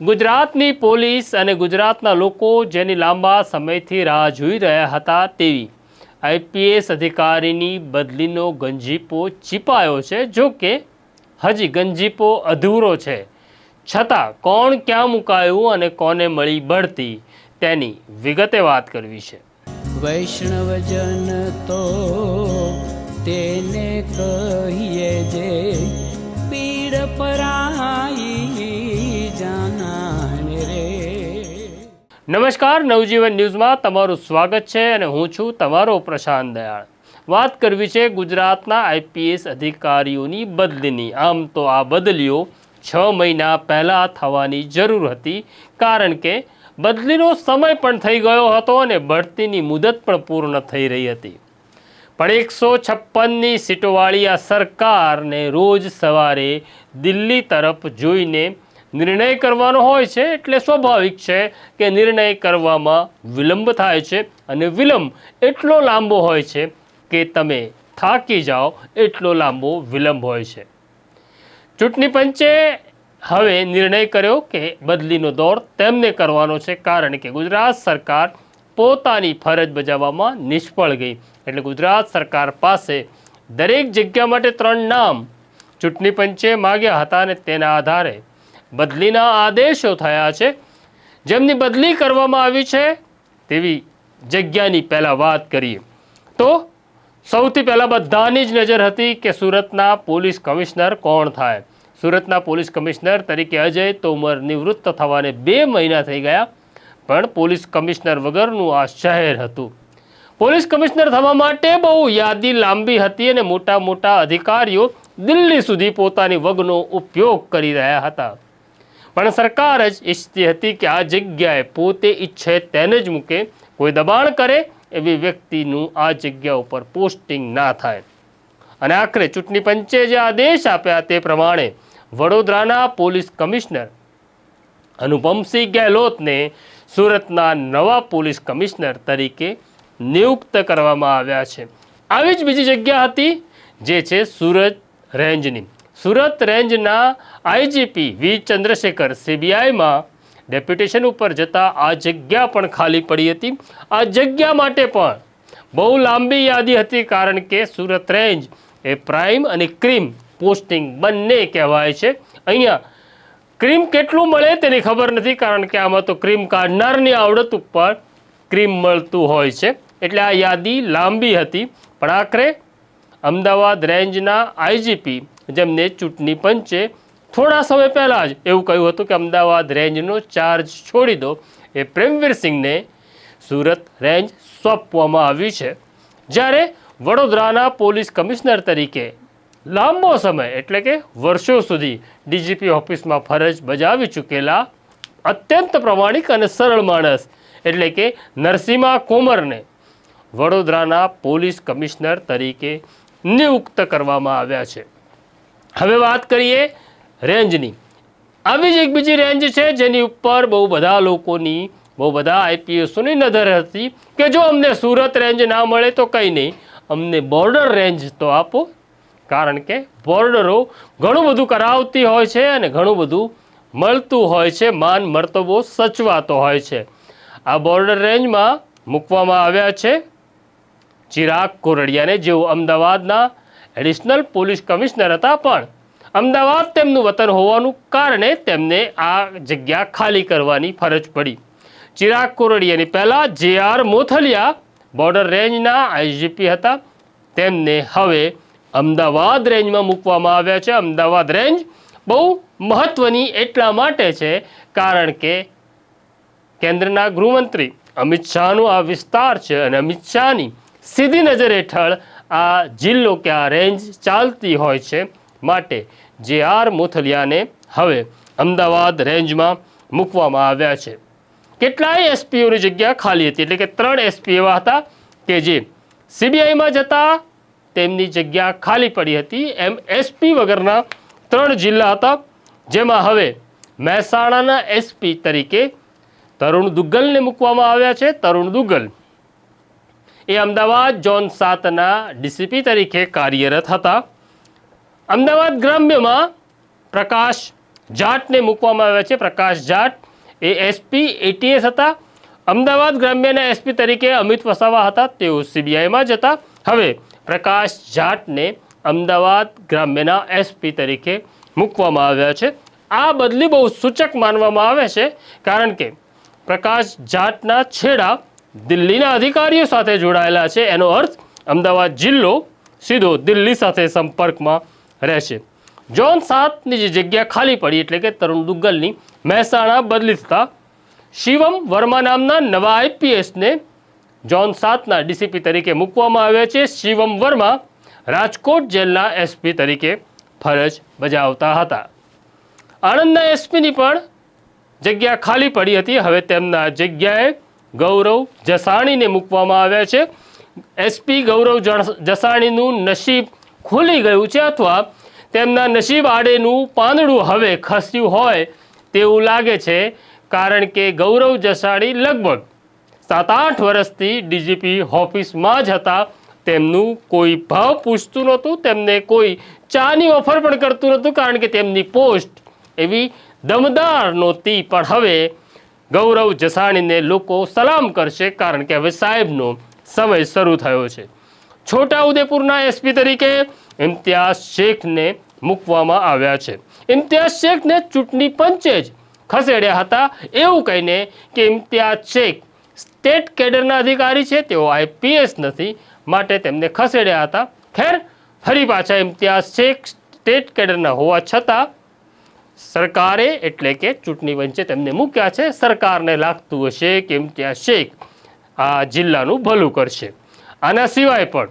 ગુજરાતની પોલીસ અને ગુજરાતના લોકો જેની લાંબા સમયથી રાહ જોઈ રહ્યા હતા તેવી આઈપીએસ અધિકારીની બદલીનો ગંજીપો ચીપાયો છે, જો કે હજી ગંજીપો અધૂરો છે. છતાં કોણ ક્યાં મુકાયું અને કોને મળી બઢતી તેની વિગતે વાત કરવી છે. વૈષ્ણવજન તો તેને કહીએ નમસ્કાર, નવજીવન ન્યૂઝમાં તમારું સ્વાગત છે અને હું છું તમારો પ્રશાંત દયાળ. વાત કરવી છે ગુજરાતના આઈપીએસ અધિકારીઓની બદલીની. આમ તો આ બદલીઓ છ મહિના પહેલાં થવાની જરૂર હતી, કારણ કે બદલીનો સમય પણ થઈ ગયો હતો અને બઢતીની મુદત પણ પૂર્ણ થઈ રહી હતી. પણ એકસો છપ્પનની સીટોવાળી આ સરકારને રોજ સવારે દિલ્હી તરફ જોઈને નિર્ણય કરવાનો હોય છે એટલે સ્વાભાવિક છે કે નિર્ણય કરવામાં વિલંબ થાય છે અને વિલંબ એટલો લાંબો હોય છે કે તમે થાકી જાઓ એટલો લાંબો વિલંબ હોય છે. ચૂંટણી પંચે હવે નિર્ણય કર્યો કે બદલીનો દોર તેમને કરવાનો છે કારણ કે ગુજરાત સરકાર પોતાની ફરજ બજાવવામાં નિષ્ફળ ગઈ. એટલે ગુજરાત સરકાર પાસે દરેક જગ્યા માટે ત્રણ નામ ચૂંટણી પંચે માગ્યા હતા અને તેના આધારે બદલીના આદેશો થયા છે. જેમની બદલી કરવામાં આવી છે, તેવી જગ્યાની પહેલાં વાત કરીએ. તો સૌથી પહેલાં બધાની જ નજર હતી કે સુરતના પોલીસ કમિશનર કોણ થાય. સુરતના પોલીસ કમિશનર તરીકે અજય તોમર નિવૃત્ત થવાને બે મહિના થઈ ગયા, પણ પોલીસ કમિશનર વગરનું આ શહેર હતું. પોલીસ કમિશનર થવા માટે બહુ યાદી લાંબી હતી અને મોટા મોટા અધિકારીઓ દિલ્હી સુધી પોતાની વગનો ઉપયોગ કરી રહ્યા હતા. પણ સરકાર જ ઈચ્છતી હતી કે આ જગ્યાએ પોતે ઈચ્છે તેને જ મૂકે. કોઈ દબાણ કરે એવી વ્યક્તિનું આ જગ્યા ઉપર પોસ્ટિંગ ના થાય. અને આખરે ચૂંટણી પંચે જે આદેશ આપ્યા તે પ્રમાણે વડોદરાના પોલીસ કમિશનર અનુપમસિંહ ગેહલોતને સુરતના નવા પોલીસ કમિશનર તરીકે નિયુક્ત કરવામાં આવ્યા છે. આવી જ બીજી જગ્યા હતી જે છે સુરત રેન્જની. સુરત રેન્જના આઈજીપી વી ચંદ્રશેખર સીબીઆઈમાં ડેપ્યુટેશન ઉપર જતાં આ જગ્યા પણ ખાલી પડી હતી. આ જગ્યા માટે પણ બહુ લાંબી યાદી હતી કારણ કે સુરત રેન્જ એ પ્રાઇમ અને ક્રીમ પોસ્ટિંગ બંને કહેવાય છે. અહીંયા ક્રીમ કેટલું મળે તેની ખબર નથી કારણ કે આમાં તો ક્રીમ કાઢનારની આવડત ઉપર ક્રીમ મળતું હોય છે. એટલે આ યાદી લાંબી હતી. પણ આખરે અમદાવાદ રેન્જના આઈજીપી જેમને ચૂંટણી પંચે થોડા સમય પહેલાં જ એવું કહ્યું હતું કે અમદાવાદ રેન્જનો ચાર્જ છોડી દો. એ પ્રેમવીર સિંહને સુરત રેન્જ સોંપવામાં આવી છે. જ્યારે વડોદરાના પોલીસ કમિશનર તરીકે લાંબો સમય એટલે કે વર્ષો સુધી ડીજીપી ઓફિસમાં ફરજ બજાવી ચૂકેલા અત્યંત પ્રમાણિક અને સરળ માણસ એટલે કે નરસિંહા કોમરને વડોદરાના પોલીસ કમિશનર તરીકે નિયુક્ત કરવામાં આવ્યા છે. હવે વાત કરીએ રેન્જની. આવી જ એક બીજી રેન્જ છે જેની ઉપર બહુ બધા લોકોની, બહુ બધા આઈપીએસોની નજર હતી કે જો અમને સુરત રેન્જ ના મળે તો કંઈ નહીં. અમને બોર્ડર રેન્જ તો આપો. કારણ કે બોર્ડરો ઘણું બધું કરાવતી હોય છે અને ઘણું બધું મળતું હોય છે. માન મર્તબો સચવાતો હોય છે. આ બોર્ડર રેન્જમાં મૂકવામાં આવ્યા છે ચિરાગ કોરડિયાને, જેઓ અમદાવાદના એડિશનલ પોલીસ કમિશનર હતા પણ અમદાવાદ તેમનું વતન હોવાનું કારણે તેમને આ જગ્યા ખાલી કરવાની ફરજ પડી. ચિરાગ કોરડિયાની પહેલાં જે આર મોથલિયા બોર્ડર રેન્જના આઈજીપી હતા. તેમને હવે અમદાવાદ રેન્જમાં મૂકવામાં આવ્યા છે. અમદાવાદ રેન્જ બહુ મહત્ત્વની એટલા માટે છે કારણ કે કેન્દ્રના ગૃહમંત્રી અમિત શાહનો આ વિસ્તાર છે અને અમિત શાહની સીધી નજર હેઠળ આ જિલ્લો કે આ રેન્જ ચાલતી હોય છે માટે જે આર મોથલિયાને હવે અમદાવાદ રેન્જમાં મૂકવામાં આવ્યા છે. કેટલાય એસપીઓની જગ્યા ખાલી હતી. એટલે કે ત્રણ એસપી એવા હતા કે જે સીબીઆઈમાં જતા તેમની જગ્યા ખાલી પડી હતી. એમ એસપી વગરના ત્રણ જિલ્લા હતા. જેમાં હવે મહેસાણાના એસપી તરીકે તરુણ દુગ્ગલને મૂકવામાં આવ્યા છે. તરુણ દુગ્ગલ એ અમદાવાદ ઝોન સાતના ડીસીપી તરીકે કાર્યરત હતા. અમદાવાદ ગ્રામ્યમાં પ્રકાશ જાટને મૂકવામાં આવ્યા છે. પ્રકાશ જાટ એ એસપી એટીએસ હતા. અમદાવાદ ગ્રામ્યના એસપી તરીકે અમિત વસાવા હતા. તેઓ સીબીઆઈમાં જ હતા. હવે પ્રકાશ જાટને અમદાવાદ ગ્રામ્યના એસપી તરીકે મૂકવામાં આવ્યા છે. આ બદલી બહુ સૂચક માનવામાં આવે છે, કારણ કે પ્રકાશ જાટના છેડા દિલ્હીના અધિકારીઓ સાથે જોડાયેલા છે. એનો અર્થ, અમદાવાદ જિલ્લો સીધો દિલ્હી સાથે સંપર્કમાં રહેશે. જોન સાતની જે જગ્યા ખાલી પડી એટલે કે તરુણ દુગ્ગલની, મહેસાણા બદલી થતા શિવમ વર્મા નામના નવા આઈપીએસને જોન સાતના ડીસીપી તરીકે મૂકવામાં આવ્યા છે. શિવમ વર્મા રાજકોટ જેલના એસપી તરીકે ફરજ બજાવતા હતા. આણંદના એસપીની પણ જગ્યા ખાલી પડી હતી. હવે તેમના જગ્યાએ ગૌરવ જસાણીને મૂકવામાં આવ્યા છે. એસપી ગૌરવ જસાણીનું નસીબ ખુલી ગયું છે અથવા તેમના નસીબ આડેનું પાંદડું હવે ખસ્યું હોય તેવું લાગે છે, કારણ કે ગૌરવ જસાણી લગભગ સાત આઠ વર્ષથી ડીજીપી ઓફિસમાં જ હતા. તેમનું કોઈ ભાવ પૂછતું નહોતું, તેમને કોઈ ચાની ઓફર પણ કરતું નહોતું, કારણ કે તેમની પોસ્ટ એવી દમદાર નહોતી. પણ હવે ગૌરવ જસાણીને લોકો સલામ કરશે કારણ કે હવે સાહેબનો સમય શરૂ થયો છે. છોટા ઉદેપુરના એસપી તરીકે ઇમ્તિયાઝ શેખને મૂકવામાં આવ્યા છે. ઇમ્તિયાઝ શેખને ચૂંટણી પંચે જ ખસેડ્યા હતા. એવું કહીને કે ઇમ્તિયાઝ શેખ સ્ટેટ કેડરના અધિકારી છે, તેઓ આઈપીએસ નથી, માટે તેમને ખસેડ્યા હતા. ખેર, ફરી પાછા ઇમ્તિયાઝ શેખ સ્ટેટ કેડરના હોવા છતાં સરકારે એટલે કે ચૂંટણી પંચે તેમને મૂક્યા છે. સરકારને લાગતું હશે કે ઇમ્તિયાઝ શેખ આ જિલ્લાનું ભલું કરશે. આના સિવાય પણ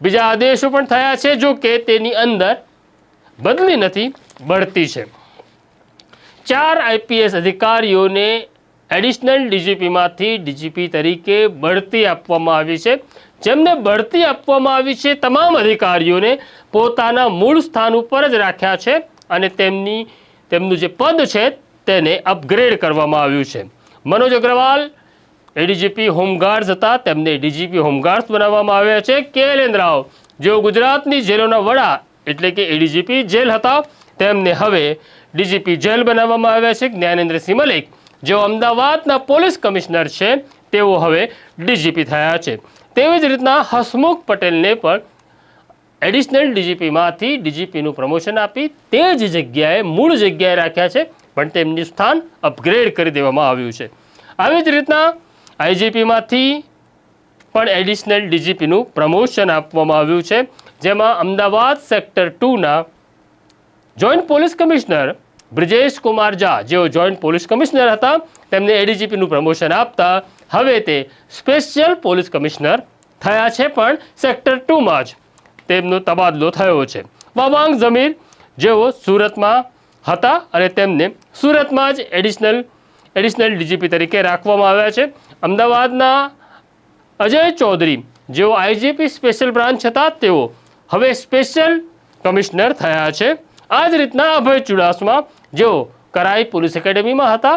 બીજા આદેશો પણ થયા છે જો કે તેની અંદર બદલી નથી બઢતી છે. ચાર આઈપીએસ અધિકારીઓને એડિશનલ ડીજીપીમાંથી ડીજીપી તરીકે બઢતી આપવામાં આવી છે. જેમને બઢતી આપવામાં આવી છે, તમામ અધિકારીઓને પોતાના મૂળ સ્થાન ઉપર જ રાખ્યા છે અને તેમની તેમનું જે પદ છે તેને અપગ્રેડ કરવામાં આવ્યું છે. મનોજ અગ્રવાલ એડીજીપી હોમગાર્ડ્સ હતા. તેમને ડીજીપી હોમગાર્ડ્સ બનાવવામાં આવ્યા છે. કે રાવ જેઓ ગુજરાતની જેલોના વડા એટલે કે એડીજીપી જેલ હતા, તેમને હવે ડીજીપી જેલ બનાવવામાં આવ્યા છે. જ્ઞાનેન્દ્રસિંહ મલિક જેઓ અમદાવાદના પોલીસ કમિશનર છે, તેઓ હવે ડીજીપી થયા છે. તેવી જ રીતના હસમુખ પટેલને પણ એડિશનલ ડીજીપીમાંથી ડીજીપીનું પ્રમોશન આપી તે જ જગ્યાએ મૂળ જગ્યાએ રાખ્યા છે, પણ તેમનું સ્થાન અપગ્રેડ કરી દેવામાં આવ્યું છે. આવી જ રીતના આઈજીપીમાંથી પણ એડિશનલ ડીજીપીનું પ્રમોશન આપવામાં આવ્યું છે, જેમાં Ahmedabad sector ટુના joint police commissioner Brijesh Kumar Jha, જેઓ જોઈન્ટ પોલીસ કમિશનર હતા, તેમને એડીજીપીનું પ્રમોશન આપતા હવે તે સ્પેશિયલ પોલીસ કમિશનર થયા છે, પણ સેક્ટર ટુમાં જ. તેમનો તબાદલો થયો છે. વામાંગ જમીર જેઓ સુરતમાં હતા અને તેમને સુરતમાં જ એડિશનલ એડિશનલ ડીજીપી તરીકે રાખવામાં આવ્યા છે. અમદાવાદના અજય ચૌધરી જેઓ આઈજીપી સ્પેશિયલ બ્રાન્ચ હતા, તેઓ હવે સ્પેશિયલ કમિશનર થયા છે. આ જ રીતના અભય ચુડાસમા જેઓ કરાઈ પોલીસ એકેડેમીમાં હતા.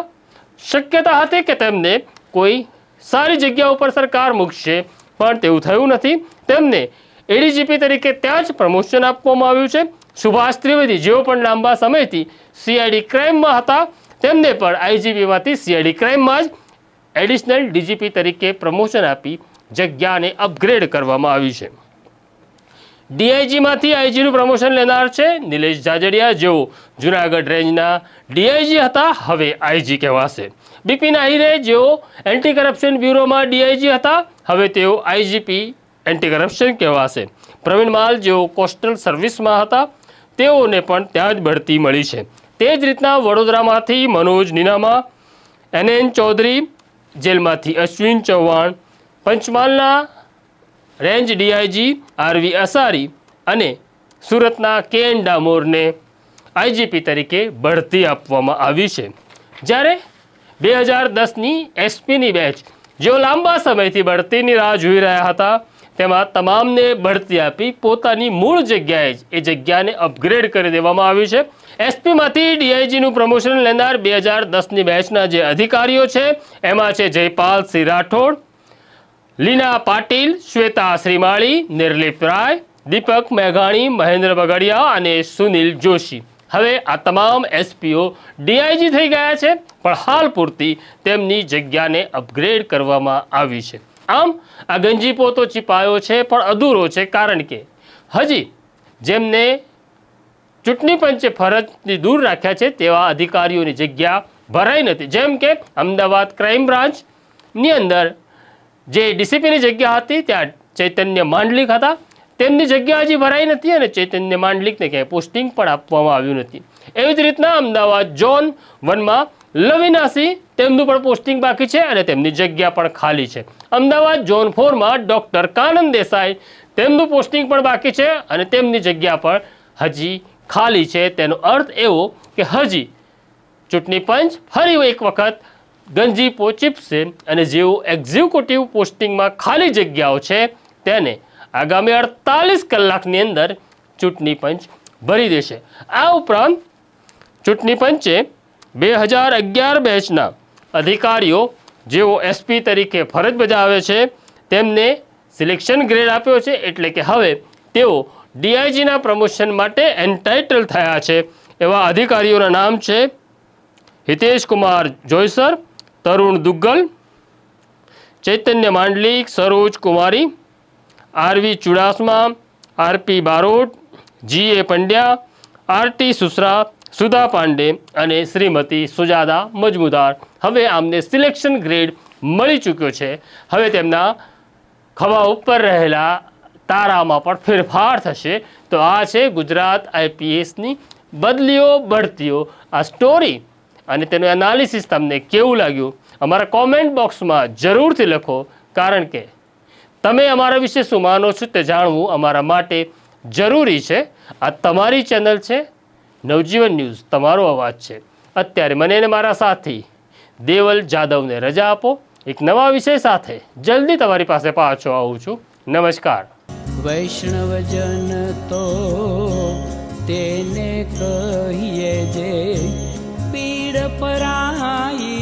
શક્યતા હતી કે તેમને કોઈ સારી જગ્યા ઉપર સરકાર મૂકશે, પણ તેવું થયું નથી. તેમને એડીજીપી તરીકે ત્યાં જ પ્રમોશન આપવામાં આવ્યું છે. સુભાષ ત્રિવેદી જેઓ પણ લાંબા સમયથી સીઆઈડી ક્રાઇમમાં હતા, તેમને પણ આઈજીપીમાંથી સીઆઈડી ક્રાઇમમાં જ એડિશનલ ડીજીપી તરીકે પ્રમોશન આપી જગ્યાને અપગ્રેડ કરવામાં આવી છે. ડીઆઈજીમાંથી આઈજીનું પ્રમોશન લેનાર છે નિલેશ જાજડિયા, જેઓ જુનાગઢ રેન્જના ડીઆઈજી હતા, હવે આઈજી કહેવાશે. બિપિન આહિરે જેઓ એન્ટી કરપ્શન બ્યુરોમાં ડીઆઈજી હતા, હવે તેઓ આઈજીપી એન્ટી કરપ્શન કહેવાશે. પ્રવીણ માલ જેઓ કોસ્ટલ સર્વિસમાં હતા, તેઓને પણ ત્યાં જ બઢતી મળી છે. તે જ રીતના વડોદરામાંથી મનોજ નીનામા, એન એન ચૌધરી, જેલમાંથી અશ્વિન ચૌહાણ, પંચમહાલના રેન્જ ડીઆઈજી આરવી અસારી અને સુરતના કે એન ડામોરને આઈજીપી તરીકે બઢતી આપવામાં આવી છે. જ્યારે બે હજાર દસની એસપીની બેચ જેઓ લાંબા સમયથી બઢતીની રાહ જોઈ રહ્યા હતા તેમાં તમામને બઢતી આપી પોતાની મૂળ જગ્યાએ જ એ જગ્યાને અપગ્રેડ કરી દેવામાં આવ્યું છે. એસપીમાંથી ડીઆઈજીનું પ્રમોશન લેનાર બે હજાર દસની બેચના જે અધિકારીઓ છે, એમાં છે જયપાલ સિંહ રાઠોડ, લીના પાટીલ, શ્વેતા શ્રીમાળી નિર્લિપ રાય, દીપક મેઘાણી, મહેન્દ્ર બગડિયા અને સુનિલ જોશી. હવે આ તમામ એસપીઓ ડીઆઈજી થઈ ગયા છે, પણ હાલ પૂરતી તેમની જગ્યાને અપગ્રેડ કરવામાં આવી છે. આમ આ ગંજીપો તો ચીપાયો છે, પણ અધૂરો છે. કારણ કે હજી જેમને ચૂંટણી પંચે ફરજથી દૂર રાખ્યા છે, તેવા અધિકારીઓની જગ્યા ભરાઈ નથી. જેમ કે અમદાવાદ ક્રાઇમ બ્રાન્ચની અંદર જે ડીસીપીની જગ્યા હતી, ત્યાં ચૈતન્ય માંડલિક હતા. તેમની જગ્યા હજી ભરાઈ નથી અને ચૈતન્ય માંડલિકને ક્યાંય પોસ્ટિંગ પણ આપવામાં આવ્યું નથી. એવી જ રીતના અમદાવાદ ઝોન વનમાં લવિનાસી તેમનું પણ પોસ્ટિંગ બાકી છે અને તેમની જગ્યા પણ ખાલી છે. અમદાવાદ ઝોન ફોરમાં ડૉક્ટર કાનંદ દેસાઈ. તેમનું પોસ્ટિંગ પણ બાકી છે અને તેમની જગ્યા પણ હજી ખાલી છે. તેનો અર્થ એવો કે હજી ચૂંટણી પંચ ફરી એક વખત ગંજી પોચીપશે અને જેઓ એક્ઝિક્યુટિવ પોસ્ટિંગમાં ખાલી જગ્યાઓ છે તેને આગામી અડતાલીસ કલાકની અંદર ચૂંટણી પંચ ભરી દેશે. આ ઉપરાંત ચૂંટણી પંચે બે હજાર અગિયાર બેચના અધિકારીઓ જેઓ એસપી તરીકે ફરજ બજાવે છે, તેમને સિલેક્શન ગ્રેડ આપ્યો છે એટલે કે હવે તેઓ ડીઆઈજીના પ્રમોશન માટે એન્ટાઇટલ થયા છે. એવા અધિકારીઓના નામ છે Hitesh Kumar Joysar Tarun Duggal, Chaitanya Mandlik, Saroj Kumari RV Chudasama RP Barot, G A Pandya RT Susra, Sudha Pandey અને શ્રીમતી સુજાદા મજમુદાર. હવે આમને સિલેક્શન ગ્રેડ મળી ચૂક્યો છે. હવે તેમના ખભા ઉપર રહેલા તારામાં પણ ફેરફાર થશે. તો આ છે ગુજરાત આઈપીએસની બદલીઓ, બઢતીઓ. આ સ્ટોરી અને તેનું એનાલિસિસ તમને કેવું લાગ્યું? અમારા કોમેન્ટ બોક્સમાં જરૂરથી લખો. કારણ કે તમે અમારા વિશે શું માનો છો તે જાણવું અમારા માટે જરૂરી છે. આ તમારી ચેનલ છે. નવજીવન ન્યૂઝ, તમારો અવાજ છે. અત્યારે મને અને મારા સાથી દેવલ જાદવને રજા આપો. એક નવા વિષય સાથે જલ્દી તમારી પાસે પાછો આવું છું. નમસ્કાર. વૈષ્ણવજન તો તેને કહીએ જે પીડ પરાઈ